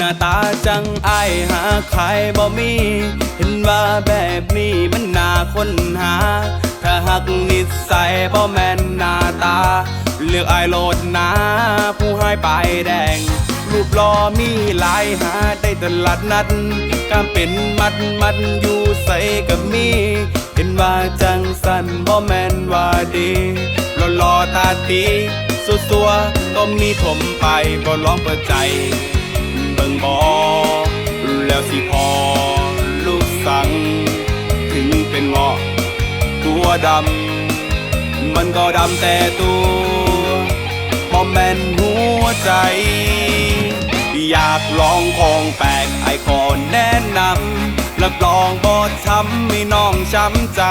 น้าตาจังไอหาใครบ่มี เห็นว่าแบบนี้มันน่าค้นหา ถ้าหักนิสัยบ่แม่นหน้าตา เลือกไอโลดหนาผู้ให้ปแดง รูปลอมีหลายหาได้ตลาดนัดกามเป็นมัดมัดอยู่ใส่กับมี เห็นว่าจังสันบ่แม่นว่าดีหล่อหล่อตาตีสุดตัวก็มีถมไปบ่ลองเปิดใจ แล้วสิพอลูกสัง ถึงเป็นงอะตัวดำ มันก็ดำแต่ตัวมอมแมนหัวใจ อยากลองของแปลกไอคอนแนะนำรับรองบอช้ำไม่น้องช้ำใจ